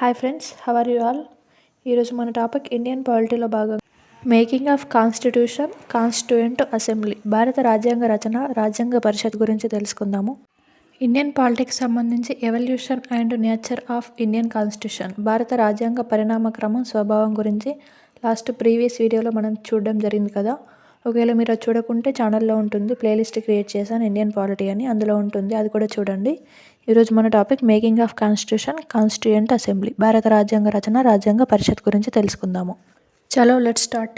Hi friends how are you all ఈరోజు మన topic Indian పాలిటీలో భాగం. Making of constitution constituent assembly భారత రాజ్యాంగ రచన రాజ్యాంగ పరిషత్ గురించి తెలుసుకుందాము. ఇండియన్ పాలిటిక్స్ సంబంధించి evolution and nature of Indian constitution భారత రాజ్యాంగ పరిణామ క్రమం స్వభావం గురించి లాస్ట్ ప్రీవియస్ వీడియోలో మనం చూడడం జరిగింది కదా. ఒకవేళ మీరు అది చూడకుంటే ఛానల్లో ఉంటుంది ప్లేలిస్ట్ క్రియేట్ చేశాను ఇండియన్ పాలిటీ అని అందులో ఉంటుంది అది కూడా చూడండి. ఈరోజు మన topic making of constitution constituent assembly. భారత రాజ్యాంగ రచన రాజ్యాంగ పరిషత్ గురించి తెలుసుకుందాము. చలో లెట్ స్టార్ట్.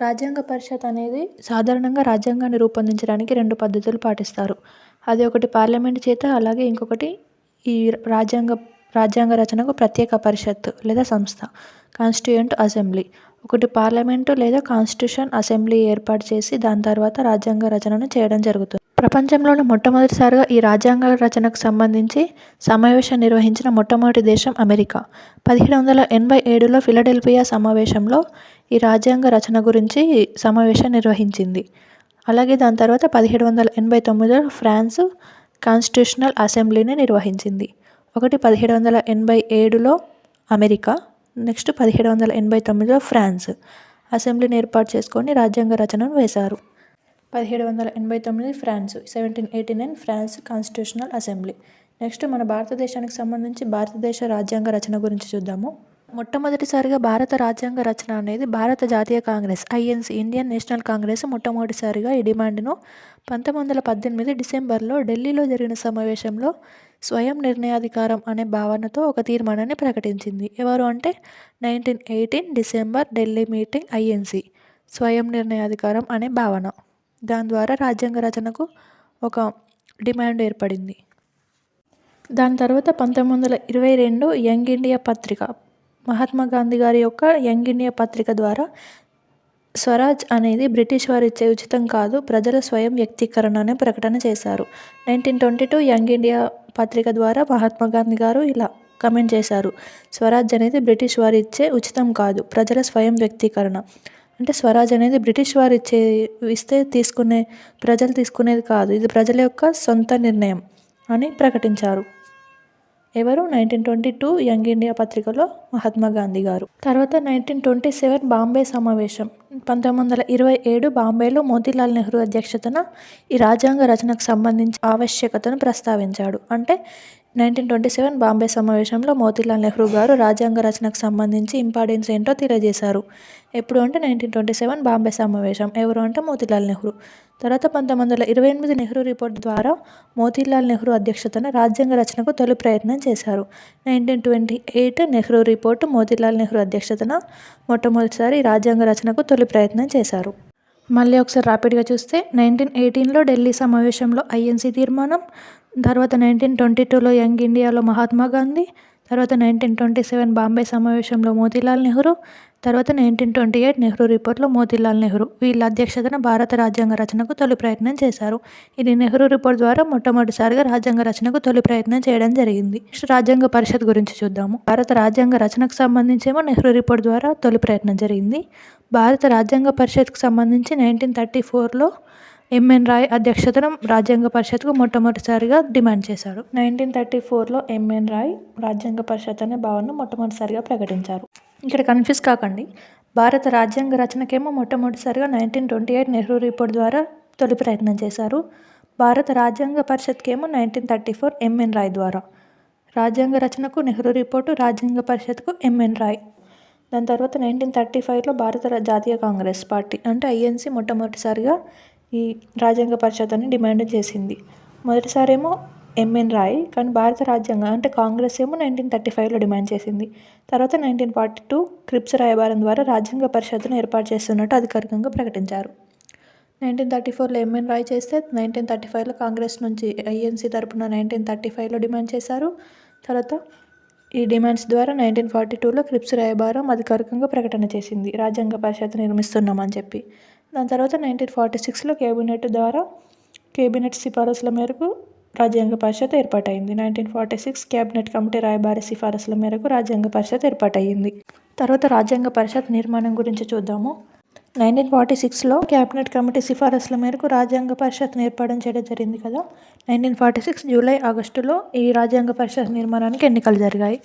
రాజ్యాంగ పరిషత్ అనేది సాధారణంగా రాజ్యాంగాన్ని రూపొందించడానికి రెండు పద్ధతులు పాటిస్తారు. అది ఒకటి పార్లమెంట్ చేత అలాగే ఇంకొకటి ఈ రాజ్యాంగ రాజ్యాంగ రచనకు ప్రత్యేక పరిషత్ లేదా సంస్థ కాన్స్టిట్యూయెంట్ అసెంబ్లీ. ఒకటి పార్లమెంటు లేదా కాన్స్టిట్యూషన్ అసెంబ్లీ ఏర్పాటు చేసి దాని తర్వాత రాజ్యాంగ రచనను చేయడం జరుగుతుంది. ప్రపంచంలోనే మొట్టమొదటిసారిగా ఈ రాజ్యాంగ రచనకు సంబంధించి సమావేశం నిర్వహించిన మొట్టమొదటి దేశం అమెరికా. పదిహేడు వందల ఎనభై ఏడులో ఫిలడెల్ఫియా సమావేశంలో ఈ రాజ్యాంగ రచన గురించి సమావేశం నిర్వహించింది. అలాగే దాని తర్వాత పదిహేడు వందల ఎనభై తొమ్మిదిలో ఫ్రాన్స్ కాన్స్టిట్యూషనల్ అసెంబ్లీని నిర్వహించింది. ఒకటి పదిహేడు వందల ఎనభై ఏడులో అమెరికా నెక్స్ట్ పదిహేడు వందల ఎనభై తొమ్మిదిలో ఫ్రాన్స్ అసెంబ్లీని ఏర్పాటు చేసుకొని రాజ్యాంగ రచనను వేశారు. పదిహేడు వందల ఎనభై తొమ్మిది France seventeen eighty nine France constitutional assembly. Next మన భారతదేశానికి సంబంధించి భారతదేశ రాజ్యాంగ రచన గురించి చూద్దాము. మొట్టమొదటిసారిగా భారత రాజ్యాంగ రచన అనేది భారత జాతీయ Congress INC Indian National Congress మొట్టమొదటిసారిగా ఈ డిమాండ్ను పంతొమ్మిది వందల పద్దెనిమిది డిసెంబర్లో ఢిల్లీలో జరిగిన సమావేశంలో స్వయం నిర్ణయాధికారం అనే భావనతో ఒక తీర్మానాన్ని ప్రకటించింది. ఎవరు అంటే nineteen eighteen December Delhi meeting INC. స్వయం నిర్ణయాధికారం అనే భావన. దాని ద్వారా రాజ్యాంగ రచనకు ఒక డిమాండ్ ఏర్పడింది. దాని తర్వాత పంతొమ్మిది వందల ఇరవై రెండు యంగ్ ఇండియా పత్రిక మహాత్మా గాంధీ గారి యొక్క యంగ్ ఇండియా పత్రిక ద్వారా స్వరాజ్ అనేది బ్రిటిష్ వారు ఇచ్చే ఉచితం కాదు ప్రజల స్వయం వ్యక్తీకరణ అనే ప్రకటన చేశారు. Nineteen twenty two Young India పత్రిక ద్వారా మహాత్మా గాంధీ గారు ఇలా కమెంట్ చేశారు స్వరాజ్ అనేది బ్రిటిష్ వారు ఇచ్చే ఉచితం కాదు ప్రజల స్వయం వ్యక్తీకరణ. అంటే స్వరాజ్ అనేది బ్రిటిష్ వారు ఇచ్చే ఇస్తే తీసుకునే ప్రజలు తీసుకునేది కాదు. ఇది ప్రజల యొక్క సొంత నిర్ణయం అని ప్రకటించారు. ఎవరు? Nineteen twenty two Young India పత్రికలో మహాత్మా గాంధీ గారు. తర్వాత నైన్టీన్ ట్వంటీ సెవెన్ బాంబే సమావేశం. పంతొమ్మిది వందల ఇరవై ఏడు బాంబేలో మోతీలాల్ నెహ్రూ అధ్యక్షతన ఈ రాజ్యాంగ రచనకు సంబంధించి ఆవశ్యకతను ప్రస్తావించాడు. అంటే నైన్టీన్ ట్వంటీ సెవెన్ బాంబే సమావేశంలో మోతీలాల్ నెహ్రూ గారు రాజ్యాంగ రచనకు సంబంధించి ఇంపార్టెన్స్ ఏంటో తెలియజేశారు. ఎప్పుడు అంటే నైన్టీన్ ట్వంటీ సెవెన్ బాంబే సమావేశం. ఎవరు అంటే మోతీలాల్ నెహ్రూ. తర్వాత పంతొమ్మిది వందల ఇరవై ఎనిమిది నెహ్రూ రిపోర్ట్ ద్వారా మోతీలాల్ నెహ్రూ అధ్యక్షతన రాజ్యాంగ రచనకు తొలి ప్రయత్నం చేశారు. Nineteen twenty eight Nehru report Motilal Nehru అధ్యక్షతన మొట్టమొదటిసారి రాజ్యాంగ రచనకు తొలి ప్రయత్నం చేశారు. మళ్ళీ ఒకసారి ర్యాపిడ్గా చూస్తే నైన్టీన్ ఎయిటీన్లో ఢిల్లీ సమావేశంలో ఐఎన్సీ తీర్మానం తర్వాత నైన్టీన్ ట్వంటీ టూలో యంగ్ ఇండియాలో మహాత్మా గాంధీ తర్వాత నైన్టీన్ ట్వంటీ సెవెన్ బాంబే సమావేశంలో మోతీలాల్ నెహ్రూ తర్వాత నైన్టీన్ ట్వంటీ ఎయిట్ నెహ్రూ రిపోర్ట్లో మోతీలాల్ నెహ్రూ. వీళ్ళ అధ్యక్షతన భారత రాజ్యాంగ రచనకు తొలి ప్రయత్నం చేశారు. ఇది నెహ్రూ రిపోర్ట్ ద్వారా మొట్టమొదటిసారిగా రాజ్యాంగ రచనకు తొలి ప్రయత్నం చేయడం జరిగింది. నెక్స్ట్ రాజ్యాంగ పరిషత్ గురించి చూద్దాము. భారత రాజ్యాంగ రచనకు సంబంధించేమో నెహ్రూ రిపోర్ట్ ద్వారా తొలి ప్రయత్నం జరిగింది. భారత రాజ్యాంగ పరిషత్కు సంబంధించి నైన్టీన్ థర్టీ ఫోర్లో ఎంఎన్ రాయ్ అధ్యక్షతన రాజ్యాంగ పరిషత్కు మొట్టమొదటిసారిగా డిమాండ్ చేశారు. నైన్టీన్ థర్టీ ఫోర్లో ఎంఎన్ రాయ్ రాజ్యాంగ పరిషత్ అనే భావనను మొట్టమొదటిసారిగా ప్రకటించారు. ఇక్కడ కన్ఫ్యూజ్ కాకండి. భారత రాజ్యాంగ రచనకేమో మొట్టమొదటిసారిగా nineteen twenty eight Nehru report ద్వారా తొలి ప్రయత్నం చేశారు. భారత రాజ్యాంగ పరిషత్కేమో nineteen thirty four M N Roy ద్వారా. రాజ్యాంగ రచనకు నెహ్రూ రిపోర్టు రాజ్యాంగ పరిషత్కు ఎంఎన్ రాయ్ దాని తర్వాత నైన్టీన్ థర్టీ ఫైవ్లో భారత జాతీయ కాంగ్రెస్ పార్టీ అంటే ఐఎన్సీ మొట్టమొదటిసారిగా ఈ రాజ్యాంగ పరిషత్ అని డిమాండ్ చేసింది. మొదటిసారేమో ఎంఎన్ రాయ్ కానీ భారత రాజ్యాంగం అంటే కాంగ్రెస్ ఏమో నైన్టీన్ థర్టీ ఫైవ్లో డిమాండ్ చేసింది. తర్వాత నైన్టీన్ ఫార్టీ టూ క్రిప్స్ రాయబారం ద్వారా రాజ్యాంగ పరిషత్తును ఏర్పాటు చేస్తున్నట్టు అధికారికంగా ప్రకటించారు. నైన్టీన్ థర్టీ ఫోర్లో ఎంఎన్ రాయ్ చేస్తే నైన్టీన్ థర్టీ ఫైవ్లో కాంగ్రెస్ నుంచి ఐఎన్సీ తరపున నైన్టీన్ థర్టీ ఫైవ్లో డిమాండ్ చేశారు. తర్వాత ఈ డిమాండ్స్ ద్వారా నైన్టీన్ ఫార్టీ టూలో క్రిప్స్ రాయబారం అధికారికంగా ప్రకటన చేసింది. రాజ్యాంగ పరిషత్ నిర్మిస్తున్నామని చెప్పి. దాని తర్వాత నైన్టీన్ ఫార్టీ సిక్స్లో కేబినెట్ ద్వారా కేబినెట్ సిఫారసుల మేరకు రాజ్యాంగ పరిషత్ ఏర్పాటైంది nineteen forty six cabinet committee రాయబారి సిఫారసుల మేరకు రాజ్యాంగ పరిషత్ ఏర్పాటయ్యింది తర్వాత రాజ్యాంగ పరిషత్ నిర్మాణం గురించి చూద్దాము. నైన్టీన్ ఫార్టీ సిక్స్లో క్యాబినెట్ కమిటీ సిఫారసుల మేరకు రాజ్యాంగ పరిషత్ ఏర్పాటు చేయడం జరిగింది కదా. నైన్టీన్ ఫార్టీ సిక్స్ జూలై ఆగస్టులో ఈ రాజ్యాంగ పరిషత్ నిర్మాణానికి ఎన్నికలు జరిగాయి.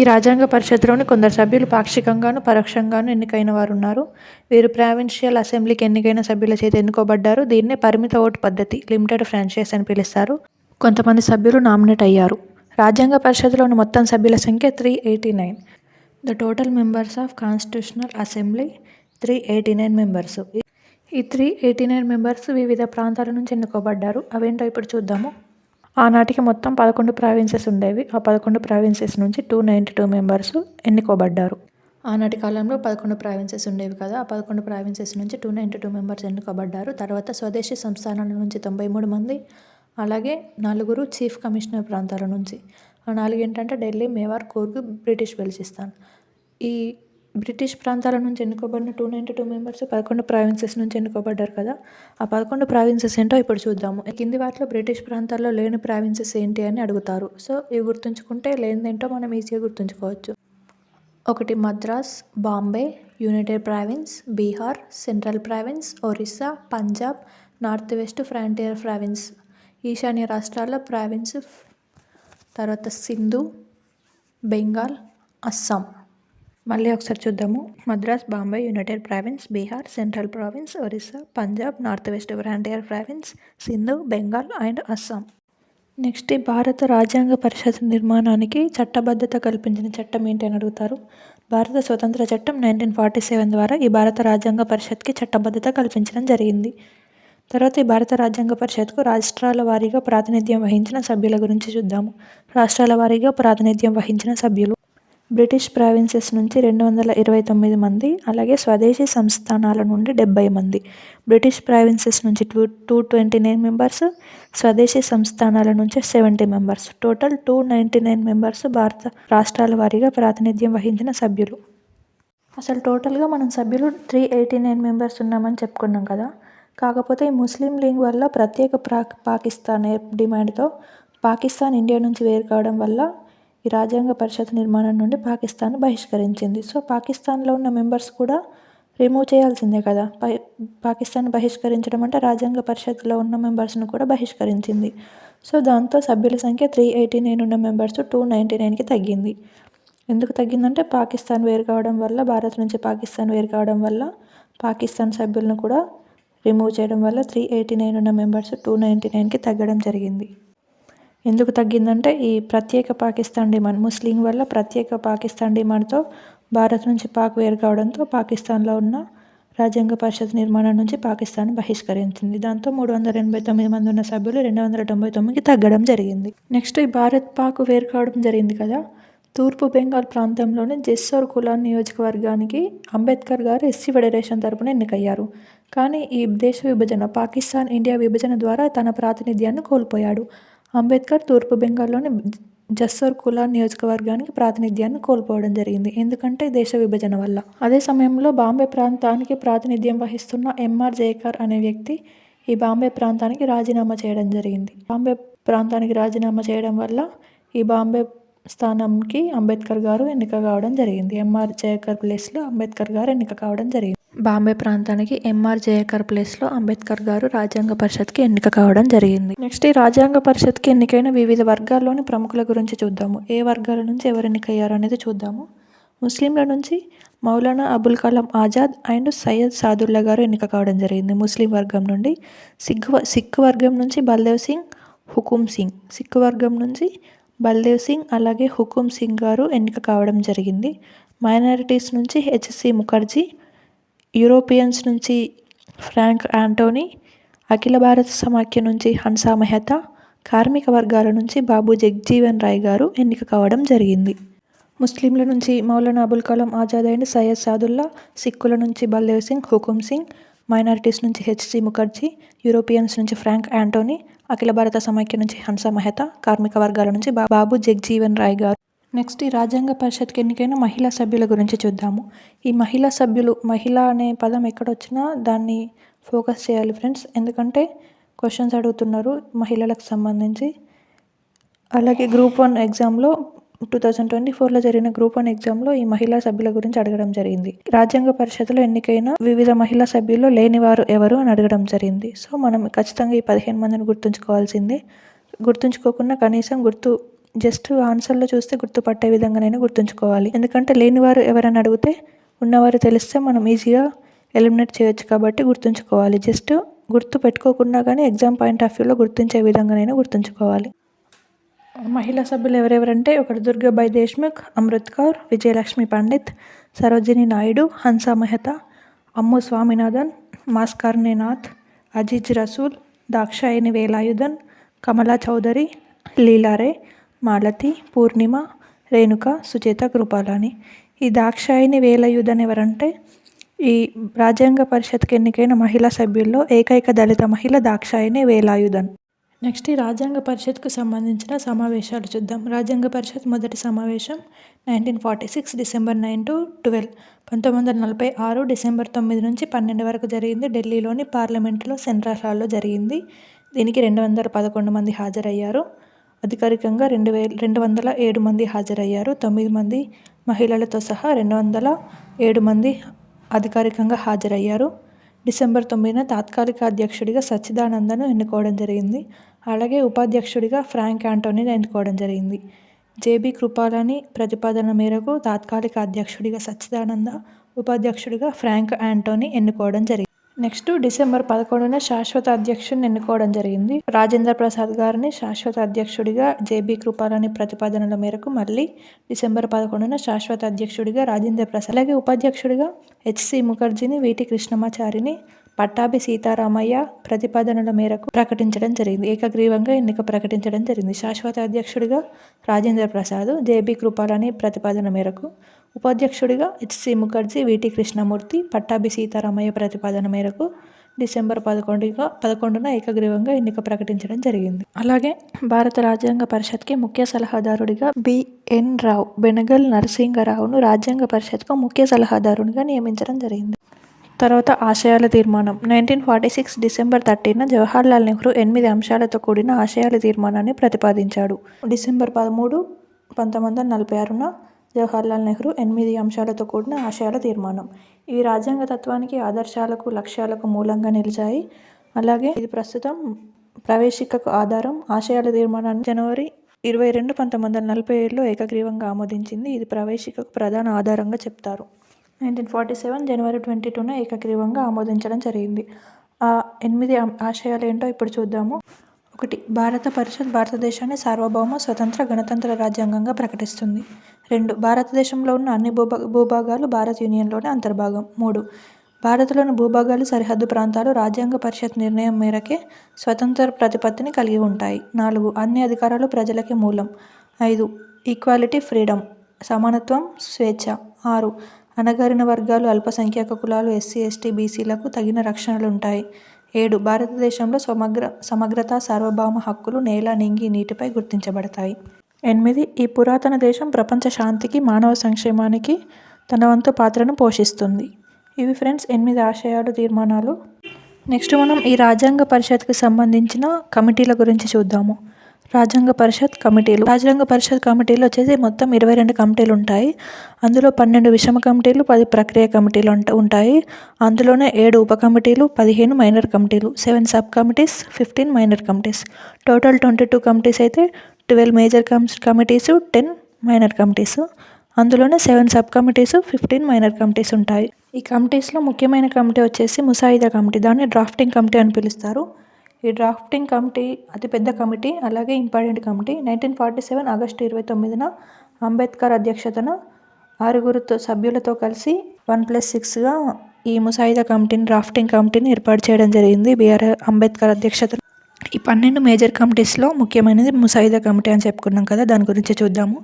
ఈ రాజ్యాంగ పరిషత్లోని కొందరు సభ్యులు పాక్షికంగాను పరోక్షంగాను ఎన్నికైన వారు ఉన్నారు వీరు ప్రావిన్షియల్ అసెంబ్లీకి ఎన్నికైన సభ్యుల చేత ఎన్నుకోబడ్డారు. దీన్నే పరిమిత ఓటు పద్ధతి లిమిటెడ్ ఫ్రాంచైజ్ అని పిలుస్తారు. కొంతమంది సభ్యులు నామినేట్ అయ్యారు. రాజ్యాంగ పరిషత్లోని మొత్తం సభ్యుల సంఖ్య three eighty nine. The total members of constitutional assembly three eighty nine members. ఈ త్రీ ఎయిటీ నైన్ మెంబర్స్ వివిధ ప్రాంతాల నుంచి ఎన్నుకోబడ్డారు. అవేంటో ఇప్పుడు చూద్దాము. ఆనాటికి మొత్తం పదకొండు ప్రావిన్సెస్ ఉండేవి. ఆ పదకొండు ప్రావిన్సెస్ నుంచి టూ నైంటీ టూ మెంబర్స్ ఎన్నుకోబడ్డారు. ఆనాటి కాలంలో పదకొండు ప్రావిన్సెస్ ఉండేవి కదా ఆ పదకొండు ప్రావిన్సెస్ నుంచి టూ నైంటీ టూ మెంబర్స్ ఎన్నుకోబడ్డారు. తర్వాత స్వదేశీ సంస్థానాల నుంచి తొంభై మూడు మంది అలాగే నలుగురు చీఫ్ కమిషనర్ ప్రాంతాల నుంచి. ఆ నాలుగు ఏంటంటే ఢిల్లీ మేవార్ కూర్గ్ బ్రిటిష్ బెల్చిస్తాన్ ఈ బ్రిటిష్ ప్రాంతాల నుంచి ఎన్నుకోబడిన టూ నైంటీ టూ మెంబర్స్ పదకొండు ప్రావిన్సెస్ నుంచి ఎన్నుకోబడ్డారు కదా? ఆ పదకొండు ప్రావిన్సెస్ ఏంటో ఇప్పుడు చూద్దాము. కింది వాటిలో బ్రిటిష్ ప్రాంతాల్లో లేని ప్రావిన్సెస్ ఏంటి అని అడుగుతారు. సో ఇవి గుర్తుంచుకుంటే లేనిదేంటో మనం ఈజీగా గుర్తుంచుకోవచ్చు. ఒకటి Madras Bombay united province Bihar central province Orissa Punjab north west frontier province ఈశాన్య రాష్ట్రాల ప్రావిన్స్ తర్వాత సింధు బెంగాల్ అస్సాం. మళ్ళీ ఒకసారి చూద్దాము. Madras Bombay united province Bihar central province Orissa Punjab north west frontier province Sindh Bengal and Assam. Next భారత రాజ్యాంగ పరిషత్ నిర్మాణానికి చట్టబద్ధత కల్పించిన చట్టం ఏంటి అని అడుగుతారు. భారత స్వతంత్ర చట్టం నైన్టీన్ ఫార్టీ సెవెన్ ద్వారా ఈ భారత రాజ్యాంగ పరిషత్కి చట్టబద్ధత కల్పించడం జరిగింది. తర్వాత ఈ భారత రాజ్యాంగ పరిషత్కు రాష్ట్రాల వారీగా ప్రాతినిధ్యం వహించిన సభ్యుల గురించి చూద్దాము. రాష్ట్రాల వారీగా ప్రాతినిధ్యం వహించిన సభ్యులు బ్రిటిష్ ప్రావిన్సెస్ నుంచి రెండు వందల ఇరవై తొమ్మిది మంది అలాగే స్వదేశీ సంస్థానాల నుండి డెబ్బై మంది. బ్రిటిష్ ప్రావిన్సెస్ నుంచి two two twenty nine members స్వదేశీ సంస్థానాల నుంచి seventy members. Total two ninety nine members భారత రాష్ట్రాల వారీగా ప్రాతినిధ్యం వహించిన సభ్యులు. అసలు టోటల్గా మనం సభ్యులు త్రీ ఎయిటీ నైన్ మెంబర్స్ ఉన్నామని చెప్పుకున్నాం కదా. కాకపోతే ఈ ముస్లిం లీగ్ వల్ల ప్రత్యేక ప్రా పాకిస్తాన్ డిమాండ్తో పాకిస్తాన్ ఇండియా నుంచి వేరు కావడం వల్ల ఈ రాజ్యాంగ పరిషత్ నిర్మాణం నుండి పాకిస్తాన్ బహిష్కరించింది. సో పాకిస్తాన్లో ఉన్న మెంబర్స్ కూడా రిమూవ్ చేయాల్సిందే కదా. పాకిస్తాన్ బహిష్కరించడం అంటే రాజ్యాంగ పరిషత్లో ఉన్న మెంబర్స్ను కూడా బహిష్కరించింది. సో దాంతో సభ్యుల సంఖ్య త్రీ ఎయిటీ నైన్ ఉన్న మెంబర్స్ టూ నైంటీ నైన్కి తగ్గింది. ఎందుకు తగ్గిందంటే పాకిస్తాన్ వేరు కావడం వల్ల భారత్ నుంచి పాకిస్తాన్ వేరు కావడం వల్ల పాకిస్తాన్ సభ్యులను కూడా రిమూవ్ చేయడం వల్ల త్రీ ఎయిటీ నైన్ ఉన్న మెంబర్స్ టూ నైంటీ నైన్కి తగ్గడం జరిగింది. ఎందుకు తగ్గిందంటే ఈ ప్రత్యేక పాకిస్తాన్ డిమాండ్ ముస్లిం వల్ల ప్రత్యేక పాకిస్తాన్ డిమాండ్తో భారత్ నుంచి పాక్ వేరు కావడంతో పాకిస్తాన్లో ఉన్న రాజ్యాంగ పరిషత్ నిర్మాణం నుంచి పాకిస్తాన్ బహిష్కరించింది. దాంతో మూడు వందల ఎనభై తొమ్మిది మంది ఉన్న సభ్యులు రెండు వందల తొంభై తొమ్మిదికి తగ్గడం జరిగింది. నెక్స్ట్ ఈ భారత్ పాక్ వేరు కావడం జరిగింది కదా? తూర్పు బెంగాల్ ప్రాంతంలోని జెస్సోర్ కులాన్ నియోజకవర్గానికి అంబేద్కర్ గారు ఎస్సీ ఫెడరేషన్ తరపున ఎన్నికయ్యారు. కానీ ఈ దేశ విభజన పాకిస్తాన్ ఇండియా విభజన ద్వారా తన ప్రాతినిధ్యాన్ని కోల్పోయాడు. అంబేద్కర్ తూర్పు బెంగాల్లోని జస్సోర్ కులా నియోజకవర్గానికి ప్రాతినిధ్యాన్ని కోల్పోవడం జరిగింది. ఎందుకంటే దేశ విభజన వల్ల. అదే సమయంలో బాంబే ప్రాంతానికి ప్రాతినిధ్యం వహిస్తున్న ఎంఆర్ జయకర్ అనే వ్యక్తి ఈ బాంబే ప్రాంతానికి రాజీనామా చేయడం జరిగింది. బాంబే ప్రాంతానికి రాజీనామా చేయడం వల్ల ఈ బాంబే స్థానంకి అంబేద్కర్ గారు ఎన్నిక కావడం జరిగింది. ఎంఆర్ జయకర్ ప్లేస్లో అంబేద్కర్ గారు ఎన్నిక కావడం జరిగింది. బాంబే ప్రాంతానికి ఎంఆర్ జయకర్ ప్లేస్లో అంబేద్కర్ గారు రాజ్యాంగ పరిషత్కి ఎన్నిక కావడం జరిగింది. నెక్స్ట్ ఈ రాజ్యాంగ పరిషత్కి ఎన్నికైన వివిధ వర్గాల్లోని ప్రముఖుల గురించి చూద్దాము. ఏ వర్గాల నుంచి ఎవరు ఎన్నికయ్యారు అనేది చూద్దాము. ముస్లింల నుంచి మౌలానా అబుల్ కలాం ఆజాద్ అండ్ సయ్యద్ సాదుల్లా గారు ఎన్నిక కావడం జరిగింది. ముస్లిం వర్గం నుండి సిక్ సిక్ వర్గం నుంచి బల్దేవ్ సింగ్ హుకుమ్ సింగ్. సిక్ వర్గం నుంచి బల్దేవ్ సింగ్ అలాగే హుకుమ్ సింగ్ గారు ఎన్నిక కావడం జరిగింది. మైనారిటీస్ నుంచి హెచ్సి ముఖర్జీ యూరోపియన్స్ నుంచి ఫ్రాంక్ ఆంటోనీ అఖిల భారత సమాఖ్య నుంచి హన్సా మెహతా కార్మిక వర్గాల నుంచి బాబు జగ్జీవన్ రాయ్ గారు ఎన్నిక కావడం జరిగింది. ముస్లింల నుంచి మౌలానా అబుల్ కలాం ఆజాద్ అయిన సయ్యద్ సాదుల్లా సిక్కుల నుంచి బల్దేవ్ సింగ్ హుకుమ్ సింగ్ మైనారిటీస్ నుంచి హెచ్సి ముఖర్జీ యూరోపియన్స్ నుంచి ఫ్రాంక్ ఆంటోనీ అఖిల భారత సమాఖ్య నుంచి హన్సా మెహతా కార్మిక వర్గాల నుంచి బాబు జగ్జీవన్ రాయ్ గారు నెక్స్ట్ ఈ రాజ్యాంగ పరిషత్కి ఎన్నికైన మహిళా సభ్యుల గురించి చూద్దాము. ఈ మహిళా సభ్యులు మహిళ అనే పదం ఎక్కడొచ్చినా దాన్ని ఫోకస్ చేయాలి ఫ్రెండ్స్. ఎందుకంటే క్వశ్చన్స్ అడుగుతున్నారు మహిళలకు సంబంధించి. అలాగే గ్రూప్ వన్ ఎగ్జామ్లో టూ థౌజండ్ ట్వంటీ ఫోర్లో జరిగిన గ్రూప్ వన్ ఎగ్జామ్లో ఈ మహిళా సభ్యుల గురించి అడగడం జరిగింది. రాజ్యాంగ పరిషత్లో ఎన్నికైన వివిధ మహిళా సభ్యులు లేనివారు ఎవరు అని అడగడం జరిగింది. సో మనం ఖచ్చితంగా ఈ పదిహేను మందిని గుర్తుంచుకోవాల్సిందే. గుర్తుంచుకోకుండా కనీసం గుర్తు జస్ట్ ఆన్సర్లో చూస్తే గుర్తుపట్టే విధంగానైనా గుర్తుంచుకోవాలి. ఎందుకంటే లేనివారు ఎవరైనా అడిగితే ఉన్నవారు తెలిస్తే మనం ఈజీగా ఎలిమినేట్ చేయొచ్చు కాబట్టి గుర్తుంచుకోవాలి. జస్ట్ గుర్తు పెట్టుకోకుండా కానీ ఎగ్జామ్ పాయింట్ ఆఫ్ వ్యూలో గుర్తించే విధంగానైనా గుర్తుంచుకోవాలి. మహిళా సభ్యులు ఎవరెవరంటే ఒకటి దుర్గాబాయ్ దేశ్ముఖ్ అమృత్ కౌర్ విజయలక్ష్మి పండిత్ సరోజిని నాయుడు హన్సా మెహతా అమ్ము స్వామినాథన్ మాస్కర్నేనాథ్ అజీజ్ రసూల్ దాక్షాయిని వేలాయుధన్ కమలా చౌదరి లీలారే మాలతి పూర్ణిమ రేణుక సుచేత కృపాలాని. ఈ దాక్షాయిని వేలాయుధన్ ఎవరంటే ఈ రాజ్యాంగ పరిషత్కి ఎన్నికైన మహిళా సభ్యుల్లో ఏకైక దళిత మహిళ దాక్షాయిని వేలాయుధన్ నెక్స్ట్ ఈ రాజ్యాంగ పరిషత్కు సంబంధించిన సమావేశాలు చూద్దాం. రాజ్యాంగ పరిషత్ మొదటి సమావేశం nineteen forty six December nine to twelve. పంతొమ్మిది వందల నలభై ఆరు డిసెంబర్ తొమ్మిది నుంచి పన్నెండు వరకు జరిగింది. ఢిల్లీలోని పార్లమెంటులో సెంట్రల్ హాల్లో జరిగింది. దీనికి రెండు వందల పదకొండు మంది హాజరయ్యారు. అధికారికంగా రెండు వేల రెండు వందల ఏడు మంది హాజరయ్యారు. తొమ్మిది మంది మహిళలతో సహా రెండు వందల ఏడు మంది అధికారికంగా హాజరయ్యారు. డిసెంబర్ తొమ్మిదిన తాత్కాలిక అధ్యక్షుడిగా సచ్చిదానందను ఎన్నుకోవడం జరిగింది. అలాగే ఉపాధ్యక్షుడిగా ఫ్రాంక్ యాంటోనీని ఎన్నుకోవడం జరిగింది. జేబీ కృపాలని ప్రతిపాదన మేరకు తాత్కాలిక అధ్యక్షుడిగా సచ్చిదానంద ఉపాధ్యక్షుడిగా ఫ్రాంక్ యాంటోనీ ఎన్నుకోవడం జరిగింది నెక్స్ట్ డిసెంబర్ పదకొండున శాశ్వత అధ్యక్షుడిని ఎన్నుకోవడం జరిగింది. రాజేంద్ర ప్రసాద్ గారిని శాశ్వత అధ్యక్షుడిగా జేబీ కృపాలని ప్రతిపాదనల మేరకు మళ్ళీ డిసెంబర్ పదకొండున శాశ్వత అధ్యక్షుడిగా రాజేంద్ర ప్రసాద్ అలాగే ఉపాధ్యక్షుడిగా హెచ్సి ముఖర్జీని వీటి కృష్ణమాచారిని పట్టాభి సీతారామయ్య ప్రతిపాదనల మేరకు ప్రకటించడం జరిగింది. ఏకగ్రీవంగా ఎన్నిక ప్రకటించడం జరిగింది. శాశ్వత అధ్యక్షుడిగా రాజేంద్ర ప్రసాద్ జేబీ కృపాలని ప్రతిపాదన మేరకు ఉపాధ్యక్షుడిగా హెచ్సి ముఖర్జీ వీటి కృష్ణమూర్తి పట్టాభి సీతారామయ్య ప్రతిపాదన మేరకు డిసెంబర్ పదకొండుగా పదకొండున ఏకగ్రీవంగా ఎన్నిక ప్రకటించడం జరిగింది. అలాగే భారత రాజ్యాంగ పరిషత్కి ముఖ్య సలహాదారుడిగా బిఎన్ రావు బెనగల్ నరసింగరావును రాజ్యాంగ పరిషత్కు ముఖ్య సలహాదారునిగా నియమించడం జరిగింది. తర్వాత ఆశయాల తీర్మానం. నైన్టీన్ ఫార్టీ సిక్స్ డిసెంబర్ థర్టీన జవహర్లాల్ నెహ్రూ ఎనిమిది అంశాలతో కూడిన ఆశయాల తీర్మానాన్ని ప్రతిపాదించాడు. డిసెంబర్ పదమూడు పంతొమ్మిది వందల నలభై ఆరున జవహర్లాల్ నెహ్రూ ఎనిమిది అంశాలతో కూడిన ఆశయాల తీర్మానం. ఇవి రాజ్యాంగ తత్వానికి ఆదర్శాలకు లక్ష్యాలకు మూలంగా నిలిచాయి. అలాగే ఇది ప్రస్తుతం ప్రవేశికకు ఆధారం. ఆశయాల తీర్మానాన్ని జనవరి ఇరవై రెండు పంతొమ్మిది వందల నలభై ఏడులో ఏకగ్రీవంగా ఆమోదించింది. ఇది ప్రవేశికకు ప్రధాన ఆధారంగా చెప్తారు. Nineteen forty seven January twenty టూన ఏకగ్రీవంగా ఆమోదించడం జరిగింది. ఆ ఎనిమిది ఆశయాలు ఏంటో ఇప్పుడు చూద్దాము. ఒకటి భారత పరిషత్ భారతదేశాన్ని సార్వభౌమ స్వతంత్ర గణతంత్ర రాజ్యాంగంగా ప్రకటిస్తుంది. రెండు భారతదేశంలో ఉన్న అన్ని భూభా భూభాగాలు భారత యూనియన్లోనే అంతర్భాగం. మూడు భారత్లోని భూభాగాలు సరిహద్దు ప్రాంతాలు రాజ్యాంగ పరిషత్ నిర్ణయం మేరకే స్వతంత్ర ప్రతిపత్తిని కలిగి ఉంటాయి. నాలుగు అన్ని అధికారాలు ప్రజలకే మూలం. ఐదు ఈక్వాలిటీ ఫ్రీడమ్ సమానత్వం స్వేచ్ఛ. ఆరు అణగారిన వర్గాలు అల్పసంఖ్యాక కులాలు ఎస్సీ ఎస్టీ బీసీలకు తగిన రక్షణలు ఉంటాయి ఏడు భారతదేశంలో సమగ్ర సమగ్రత సార్వభౌమ హక్కులు నేల నింగి నీటిపై గుర్తించబడతాయి. ఎనిమిది ఈ పురాతన దేశం ప్రపంచ శాంతికి మానవ సంక్షేమానికి తన వంతు పాత్రను పోషిస్తుంది. ఇవి ఫ్రెండ్స్ ఎనిమిది ఆశయాలు తీర్మానాలు. నెక్స్ట్ మనం ఈ రాజ్యాంగ పరిషత్కి సంబంధించిన కమిటీల గురించి చూద్దాము. రాజ్యాంగ పరిషత్ కమిటీలు. రాజ్యాంగ పరిషత్ కమిటీలు వచ్చేసి మొత్తం ఇరవై రెండు కమిటీలు ఉంటాయి. అందులో పన్నెండు విషమ కమిటీలు పది ప్రక్రియ కమిటీలు ఉంటాయి. అందులోనే ఏడు ఉప కమిటీలు పదిహేను మైనర్ కమిటీలు seven sub committees fifteen minor committees. Total twenty two committees అయితే twelve major committees ten minor committees. అందులోనే seven sub committees fifteen minor committees ఉంటాయి. ఈ కమిటీస్లో ముఖ్యమైన కమిటీ వచ్చేసి ముసాయిదా కమిటీ. దాన్ని డ్రాఫ్టింగ్ కమిటీ అని పిలుస్తారు. ఈ డ్రాఫ్టింగ్ కమిటీ అతిపెద్ద కమిటీ అలాగే important committee nineteen forty seven August ఇరవై తొమ్మిదిన అంబేద్కర్ అధ్యక్షతన ఆరుగురుతో సభ్యులతో కలిసి వన్ ప్లస్ సిక్స్గా ఈ ముసాయిదా కమిటీని డ్రాఫ్టింగ్ కమిటీని ఏర్పాటు చేయడం జరిగింది. బిఆర్ అంబేద్కర్ అధ్యక్షతన ఈ పన్నెండు మేజర్ కమిటీస్లో ముఖ్యమైనది ముసాయిదా కమిటీ అని చెప్పుకున్నాం కదా దాని గురించి చూద్దాము.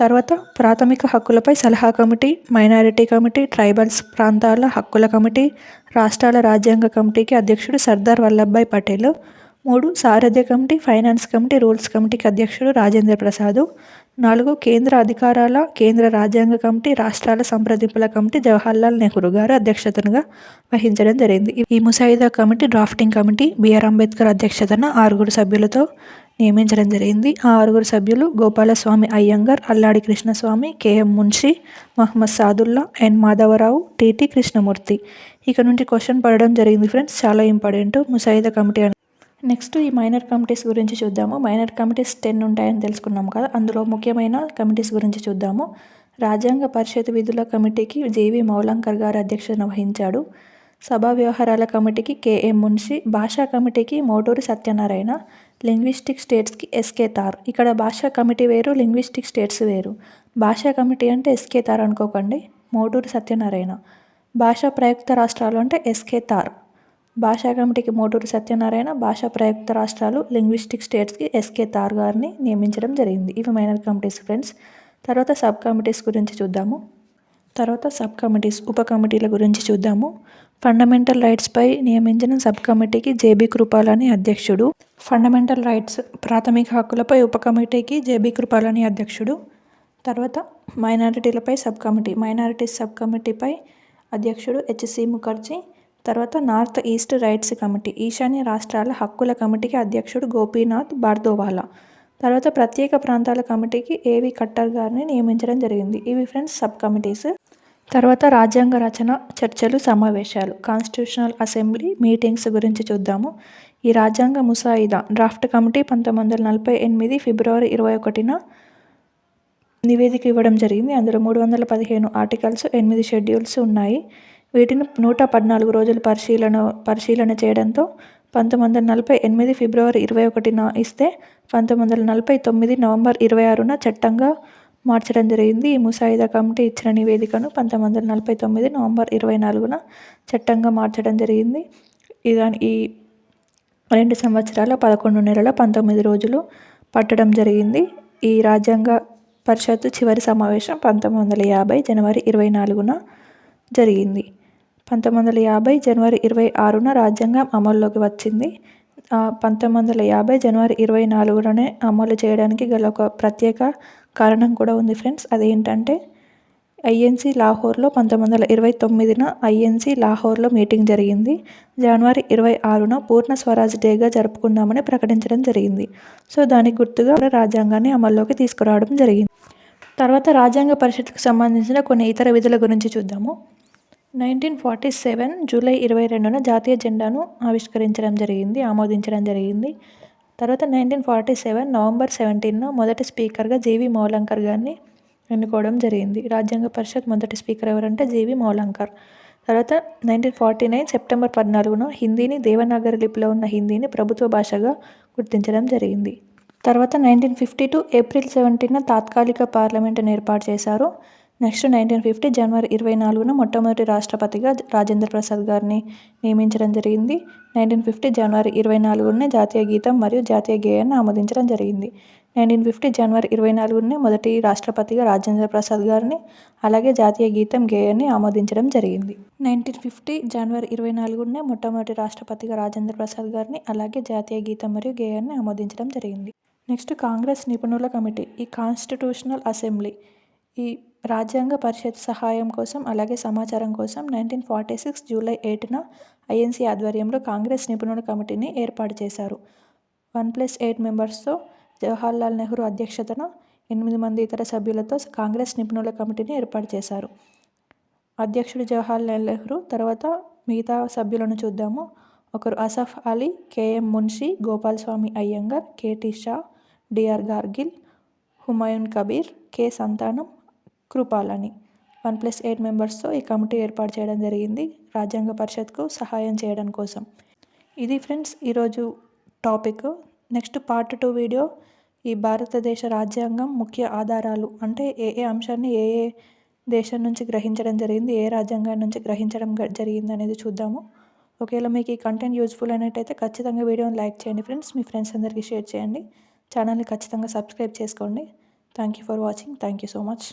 తర్వాత ప్రాథమిక హక్కులపై సలహా కమిటీ మైనారిటీ కమిటీ ట్రైబల్స్ ప్రాంతాల హక్కుల కమిటీ రాష్ట్రాల రాజ్యాంగ కమిటీకి అధ్యక్షుడు సర్దార్ వల్లభాయ్ పటేల్ మూడు సారథ్య కమిటీ ఫైనాన్స్ కమిటీ రూల్స్ కమిటీకి అధ్యక్షుడు రాజేంద్ర ప్రసాద్ నాలుగు కేంద్ర అధికారాల కేంద్ర రాజ్యాంగ కమిటీ రాష్ట్రాల సంప్రదింపుల కమిటీ జవహర్లాల్ నెహ్రూ గారు అధ్యక్షతనుగా వహించడం జరిగింది. ఈ ముసాయిదా committee drafting committee B R Ambedkar అధ్యక్షతన ఆరుగురు సభ్యులతో నియమించడం జరిగింది. ఆ ఆరుగురు సభ్యులు Gopalaswami Ayyangar Alladi Krishnaswami K M Munshi Mohammad Saadullah N Madhava Rao T T Krishnamurthy. ఇక నుండి క్వశ్చన్ పడడం జరిగింది ఫ్రెండ్స్. చాలా ఇంపార్టెంట్. ముసాయిదా కమిటీ అని. నెక్స్ట్ ఈ మైనర్ కమిటీస్ గురించి చూద్దాము. మైనర్ కమిటీస్ టెన్ ఉంటాయని తెలుసుకున్నాం కదా. అందులో ముఖ్యమైన కమిటీస్ గురించి చూద్దాము. రాజ్యాంగ పరిషత్ విధుల కమిటీకి జేవి మౌలంకర్ గారు అధ్యక్షతన వహించాడు. సభా వ్యవహారాల కమిటీకి కేఎం మున్షి భాషా కమిటీకి మోటూరి సత్యనారాయణ లింగ్విస్టిక్ స్టేట్స్కి ఎస్కే తార్ ఇక్కడ భాషా కమిటీ వేరు లింగ్విస్టిక్ స్టేట్స్ వేరు. భాషా కమిటీ అంటే ఎస్కే తార్ అనుకోకండి. మోటూరు సత్యనారాయణ. భాషా ప్రయుక్త రాష్ట్రాలు అంటే ఎస్కే తార్ భాషా కమిటీకి మోటూరు సత్యనారాయణ భాషా ప్రయుక్త రాష్ట్రాలు లింగ్విస్టిక్ స్టేట్స్కి ఎస్కే తార్ గారిని నియమించడం జరిగింది. ఇవి మైనర్ కమిటీస్ ఫ్రెండ్స్. తర్వాత సబ్ కమిటీస్ గురించి చూద్దాము. తర్వాత సబ్ కమిటీస్ ఉప కమిటీల గురించి చూద్దాము. ఫండమెంటల్ రైట్స్పై నియమించిన సబ్ కమిటీకి జేబీ కృపాలని అధ్యక్షుడు. ఫండమెంటల్ రైట్స్ ప్రాథమిక హక్కులపై ఉప కమిటీకి జేబీ కృపాలని అధ్యక్షుడు. తర్వాత మైనారిటీలపై సబ్ కమిటీ మైనారిటీస్ సబ్ కమిటీపై అధ్యక్షుడు హెచ్సి ముఖర్జీ. తర్వాత నార్త్ ఈస్ట్ రైట్స్ కమిటీ ఈశాన్య రాష్ట్రాల హక్కుల కమిటీకి అధ్యక్షుడు గోపీనాథ్ బార్దోవాలా. తర్వాత ప్రత్యేక ప్రాంతాల కమిటీకి ఏవి కట్టర్ గారిని నియమించడం జరిగింది. ఇవి ఫ్రెండ్స్ సబ్ కమిటీస్. తర్వాత రాజ్యాంగ రచన చర్చలు సమావేశాలు కాన్స్టిట్యూషనల్ అసెంబ్లీ మీటింగ్స్ గురించి చూద్దాము. ఈ రాజ్యాంగ ముసాయిదా డ్రాఫ్ట్ కమిటీ పంతొమ్మిది వందల నలభై ఎనిమిది ఫిబ్రవరి ఇరవై ఒకటిన నివేదిక ఇవ్వడం జరిగింది. అందులో మూడు వందల పదిహేను ఆర్టికల్స్ ఎనిమిది షెడ్యూల్స్ ఉన్నాయి. వీటిని నూట పద్నాలుగు రోజులు పరిశీలన పరిశీలన చేయడంతో పంతొమ్మిది వందల నలభై ఎనిమిది ఫిబ్రవరి ఇరవై ఒకటిన ఇస్తే పంతొమ్మిది వందల నలభై తొమ్మిది నవంబర్ ఇరవై ఆరున చట్టంగా మార్చడం జరిగింది. ఈ ముసాయిదా కమిటీ ఇచ్చిన నివేదికను పంతొమ్మిది వందల నలభై తొమ్మిది నవంబర్ ఇరవై నాలుగున చట్టంగా మార్చడం జరిగింది. ఇదాని ఈ రెండు సంవత్సరాల పదకొండు నెలల పంతొమ్మిది రోజులు పట్టడం జరిగింది. ఈ రాజ్యాంగ పరిషత్తు చివరి సమావేశం పంతొమ్మిది వందల యాభై జనవరి ఇరవై నాలుగున జరిగింది. పంతొమ్మిది వందల యాభై జనవరి ఇరవై ఆరున రాజ్యాంగం అమల్లోకి వచ్చింది. పంతొమ్మిది వందల యాభై జనవరి ఇరవై నాలుగులోనే అమలు చేయడానికి గల ఒక ప్రత్యేక కారణం కూడా ఉంది ఫ్రెండ్స్. అదేంటంటే ఐఎన్సీ లాహోర్లో పంతొమ్మిది వందల ఇరవై తొమ్మిదిన ఐఎన్సీ లాహోర్లో మీటింగ్ జరిగింది. జనవరి ఇరవై ఆరున పూర్ణ స్వరాజ్ డేగా జరుపుకుందామని ప్రకటించడం జరిగింది. సో దానికి గుర్తుగా రాజ్యాంగాన్ని అమల్లోకి తీసుకురావడం జరిగింది. తర్వాత రాజ్యాంగ పరిషత్కు సంబంధించిన కొన్ని ఇతర విధుల గురించి చూద్దాము. నైన్టీన్ ఫార్టీ సెవెన్ జూలై ఇరవై రెండున జాతీయ జెండాను ఆవిష్కరించడం జరిగింది ఆమోదించడం జరిగింది. తర్వాత నైన్టీన్ ఫార్టీ సెవెన్ నవంబర్ సెవెంటీన్న మొదటి స్పీకర్గా జీవి మౌలంకర్ గారిని ఎన్నుకోవడం జరిగింది. రాజ్యాంగ పరిషత్ మొదటి స్పీకర్ ఎవరంటే జీవి మౌలంకర్. తర్వాత నైన్టీన్ ఫార్టీ నైన్ సెప్టెంబర్ పద్నాలుగున హిందీని దేవనాగరి లిపిలో ఉన్న హిందీని ప్రభుత్వ భాషగా గుర్తించడం జరిగింది. తర్వాత నైన్టీన్ ఫిఫ్టీ టూ ఏప్రిల్ సెవెంటీన తాత్కాలిక పార్లమెంటును ఏర్పాటు చేశారు. నెక్స్ట్ నైన్టీన్ ఫిఫ్టీ జనవరి ఇరవై నాలుగున మొట్టమొదటి రాష్ట్రపతిగా రాజేంద్ర ప్రసాద్ గారిని నియమించడం జరిగింది. నైన్టీన్ ఫిఫ్టీ జనవరి ఇరవై నాలుగునే జాతీయ గీతం మరియు జాతీయ గేయాన్ని ఆమోదించడం జరిగింది. నైన్టీన్ ఫిఫ్టీ జనవరి ఇరవై నాలుగునే మొదటి రాష్ట్రపతిగా రాజేంద్ర ప్రసాద్ గారిని అలాగే జాతీయ గీతం గేయాన్ని ఆమోదించడం జరిగింది. నైన్టీన్ ఫిఫ్టీ జనవరి ఇరవై నాలుగునే మొట్టమొదటి రాష్ట్రపతిగా రాజేంద్ర ప్రసాద్ గారిని అలాగే జాతీయ గీతం మరియు గేయాన్ని ఆమోదించడం జరిగింది. నెక్స్ట్ కాంగ్రెస్ నిపుణుల కమిటీ ఈ కాన్స్టిట్యూషనల్ అసెంబ్లీ ఈ రాజ్యాంగ పరిషత్ సహాయం కోసం అలాగే సమాచారం కోసం నైన్టీన్ ఫార్టీ సిక్స్ జూలై ఎయిట్న ఐఎన్సీ ఆధ్వర్యంలో కాంగ్రెస్ నిపుణుల కమిటీని ఏర్పాటు చేశారు. వన్ ప్లస్ ఎయిట్ మెంబర్స్తో జవహర్లాల్ నెహ్రూ అధ్యక్షతన ఎనిమిది మంది ఇతర సభ్యులతో కాంగ్రెస్ నిపుణుల కమిటీని ఏర్పాటు చేశారు. అధ్యక్షుడు జవహర్లాల్ నెహ్రూ తర్వాత మిగతా సభ్యులను చూద్దాము. ఒకరు Asaf Ali K M Munshi Gopalaswami Ayyangar K T Shah D R Gadgil Humayun Kabir K Santhanam Kripalani. One plus eight మెంబర్స్తో ఈ కమిటీ ఏర్పాటు చేయడం జరిగింది. రాజ్యాంగ పరిషత్కు సహాయం చేయడం కోసం. ఇది ఫ్రెండ్స్ ఈరోజు topic. Next part two video. ఈ భారతదేశ రాజ్యాంగం ముఖ్య ఆధారాలు అంటే ఏ ఏ అంశాన్ని ఏ ఏ దేశం నుంచి గ్రహించడం జరిగింది ఏ రాజ్యాంగం నుంచి గ్రహించడం జరిగింది అనేది చూద్దాము. ఒకవేళ మీకు ఈ కంటెంట్ యూజ్ఫుల్ అయినట్టయితే ఖచ్చితంగా వీడియోని లైక్ చేయండి ఫ్రెండ్స్. మీ ఫ్రెండ్స్ అందరికీ షేర్ చేయండి. ఛానల్ని ఖచ్చితంగా సబ్స్క్రైబ్ చేసుకోండి. Thank you for watching. Thank you so much.